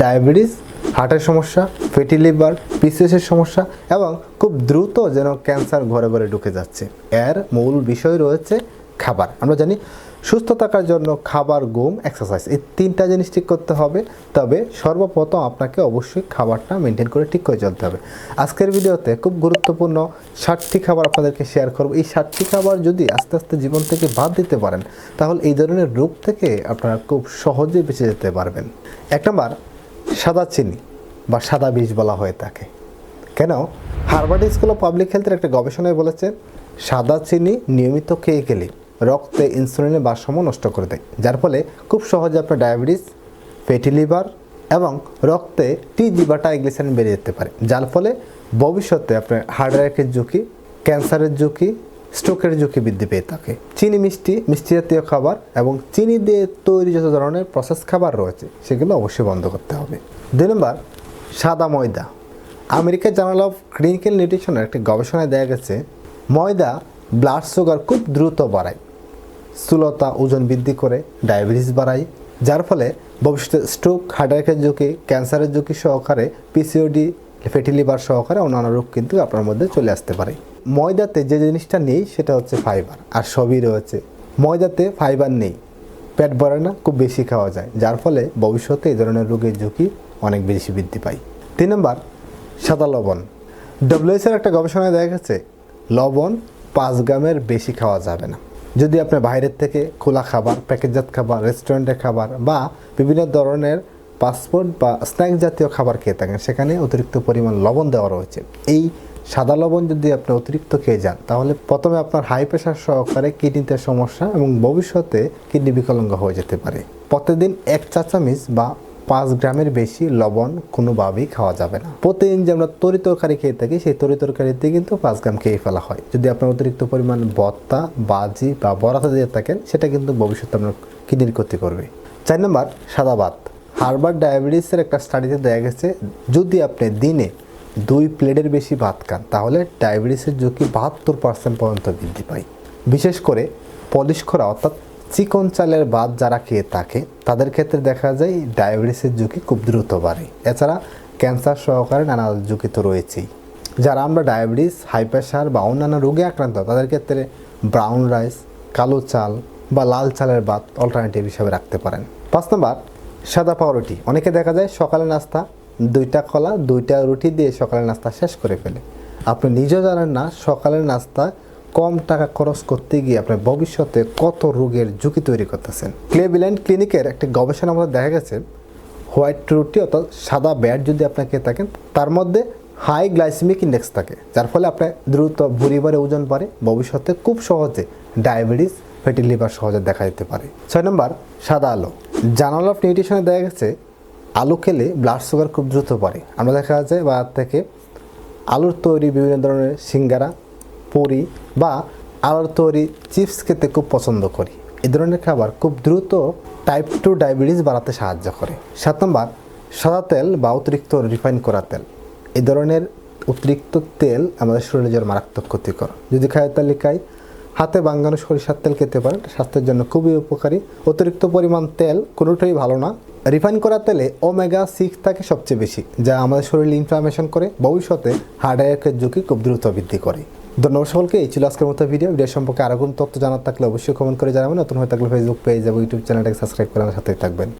Diabetes, হার্টের সমস্যা, fatty liver পিসিএসের সমস্যা এবং খুব দ্রুত যেন ক্যান্সার ঘরে ঘরে ঢুকে যাচ্ছে। এর মূল বিষয় রয়েছে খাবার। আমরা জানি সুস্থ থাকার জন্য খাবার, ঘুম এক্সারসাইজ এই তিনটা জিনিস ঠিক করতে হবে। তবে সর্বপ্রথম আপনাকে অবশ্যই খাবারটা মেনটেন করে ঠিক করে চলতে হবে। আজকের ভিডিওতে খুব গুরুত্বপূর্ণ ষাটটি খাবার আপনাদেরকে শেয়ার করব। এই ষাটটি খাবার যদি আস্তে আস্তে জীবন থেকে বাদ দিতে পারেন, তাহলে এই ধরনের রোগ থেকে আপনারা খুব সহজে বেঁচে যেতে পারবেন। এক নম্বর সাদা চিনি বা সাদা বীজ বলা হয়ে থাকে। কেন? হার্ভার্ড স্কুল অফ পাবলিক হেলথের একটা গবেষণায় বলেছে, সাদা চিনি নিয়মিত খেয়ে গেলে রক্তে ইনসুলিনের ভারসাম্য নষ্ট করে দেয়। যার ফলে খুব সহজে আপনার ডায়াবেটিস ফ্যাটি লিভার এবং রক্তে টিজি বা ট্রাইগ্লিসারিন বেড়ে যেতে পারে। যার ফলে ভবিষ্যতে আপনার হার্ট অ্যাটাকের ঝুঁকি ক্যান্সারের ঝুঁকি স্ট্রোকের ঝুঁকি বৃদ্ধি পেয়ে থাকে। চিনি মিষ্টি মিষ্টি জাতীয় খাবার এবং চিনি দিয়ে তৈরি যত ধরনের প্রসেস খাবার রয়েছে, সেগুলো অবশ্যই বন্ধ করতে হবে। দুই নম্বর, সাদা ময়দা। আমেরিকার জার্নাল অফ ক্লিনিক্যাল নিউট্রিশনের একটি গবেষণায় দেখা গেছে, ময়দা ব্লাড সুগার খুব দ্রুত বাড়ায়। স্থূলতা, ওজন বৃদ্ধি করে ডায়াবেটিস বাড়ায়, যার ফলে ভবিষ্যতে স্ট্রোক হার্ট অ্যাটাকের ঝুঁকি, ক্যান্সারের ঝুঁকি সহকারে পিসিওডি ফ্যাটি লিভার সহকারে অন্যান্য রোগ কিন্তু আপনার মধ্যে চলে আসতে পারে। ময়দাতে যে জিনিসটা নেই সেটা হচ্ছে ফাইবার আর সবই রয়েছে। ময়দাতে ফাইবার নেই। পেট ভরে না, খুব বেশি খাওয়া যায়। যার ফলে ভবিষ্যতে এই ধরনের রোগের ঝুঁকি অনেক বেশি বৃদ্ধি পায়। তিন নম্বর, সাদা লবণ। ডব্লিউএসের একটা গবেষণায় দেখা গেছে, লবণ পাঁচ গ্রামের বেশি খাওয়া যাবে না। যদি আপনি বাইরের থেকে খোলা খাবার, প্যাকেটজাত খাবার রেস্টুরেন্টের খাবার বা বিভিন্ন ধরনের পাসপোর্ট বা স্ন্যাক জাতীয় খাবার খেয়ে থাকেন, সেখানে অতিরিক্ত পরিমাণ লবণ দেওয়া রয়েছে। এই সাদা লবণ যদি আপনি অতিরিক্ত খেয়ে যান, তাহলে প্রথমে আপনার হাই প্রেশার সহকারে কিডনিতে সমস্যা এবং ভবিষ্যতে কিডনি বিকলাঙ্গ হয়ে যেতে পারে। প্রতিদিন এক চা বা পাঁচ গ্রামের বেশি লবণ কোনোভাবেই খাওয়া যাবে না। প্রতিদিন যে আমরা তরি তরকারি খেয়ে থাকি, সেই তরি তরকারিতে কিন্তু পাঁচ গ্রাম খেয়ে ফেলা হয়। যদি আপনার অতিরিক্ত পরিমাণ বত্তা বাজি বা বরাতে দিয়ে থাকেন, সেটা কিন্তু ভবিষ্যতে আপনার কিডনির ক্ষতি করবে। চার নম্বর, সাদা ভাত। হার্বার্ড ডায়াবেটিসের একটা স্টাডিতে দেখা গেছে, যদি আপনি দিনে দুই প্লেটের বেশি ভাত খান, তাহলে ডায়াবেটিসের ঝুঁকি বাহাত্তর পার্সেন্ট পর্যন্ত বৃদ্ধি পায়। বিশেষ করে পলিশ করা অর্থাৎ চিকন চালের ভাত যারা খেয়ে থাকে, তাদের ক্ষেত্রে দেখা যায় ডায়াবেটিসের ঝুঁকি খুব দ্রুত বাড়ে। এছাড়া ক্যান্সার সহকারে নানা ঝুঁকি তো রয়েছেই। যারা আমরা ডায়াবেটিস, হাই প্রেশার বা অন্যান্য রোগে আক্রান্ত, তাদের ক্ষেত্রে ব্রাউন রাইস, কালো চাল বা লাল চালের ভাত অল্টারনেটিভ হিসাবে রাখতে পারেন। পাঁচ নম্বর, সাদা পাউরুটি। অনেকে দেখা যায় সকালে নাস্তা দুইটা কলা, দুইটা রুটি দিয়ে সকালের নাস্তা শেষ করে ফেলে। আপনি নিজেও জানেন না, সকালের নাস্তা কম টাকা খরচ করতে গিয়ে আপনার ভবিষ্যতে কত রোগের ঝুঁকি তৈরি করতেছেন। ক্লেভিল্যান্ড ক্লিনিকের একটি গবেষণা মধ্যে দেখা গেছে, হোয়াইট রুটি অর্থাৎ সাদা ব্যাট যদি আপনাকে থাকেন, তার মধ্যে হাই গ্লাইসেমিক ইন্ডেক্স থাকে, যার ফলে আপনার দ্রুত ভুঁড়ি বাড়ে ওজন বাড়ে, ভবিষ্যতে খুব সহজে ডায়াবেটিস, ফ্যাটি লিভার সহজে দেখা যেতে পারে। ছয় নম্বর, সাদা আলো। জার্নাল অফ নিউট্রিশনে দেখা গেছে আলু খেলে ব্লাড সুগার খুব দ্রুত পড়ে আমরা দেখা যায় বাজার থেকে আলুর তৈরি বিভিন্ন ধরনের সিঙ্গারা, পুরি বা আলুর তৈরি চিপস খেতে খুব পছন্দ করি। এ ধরনের খাবার খুব দ্রুত টাইপ টু ডায়াবেটিস বাড়াতে সাহায্য করে। সাত নম্বর, সাদা তেল বা অতিরিক্ত রিফাইন করা তেল। এই ধরনের অতিরিক্ত তেল আমাদের শরীরের জন্য মারাত্মক ক্ষতিকর। যদি খাদ্য তালিকায় হাতে বাঙ্গানো সরিষার তেল খেতে পারেন, স্বাস্থ্যের জন্য খুবই উপকারী। অতিরিক্ত পরিমাণ তেল কোনোটাই ভালো না। রিফাইন করা তেলে ওমেগা সিক্স থাকে সবচেয়ে বেশি, যা আমাদের শরীরে ইনফ্লামেশন করে, ভবিষ্যতে হার্ট অ্যাটাকের ঝুঁকি খুব দ্রুত বৃদ্ধি করে। ধন্যবাদ সকলকে, এই ছিল আজকের মতো ভিডিও ভিডিও সম্পর্কে আরও কোন তথ্য জানার থাকলে অবশ্যই কমেন্ট করে জানাবেন। নতুন হয়ে থাকলে ফেসবুক পেজ এবং ইউটিউব চ্যানেলটাকে সাবস্ক্রাইব করে আমার সাথে থাকবেন।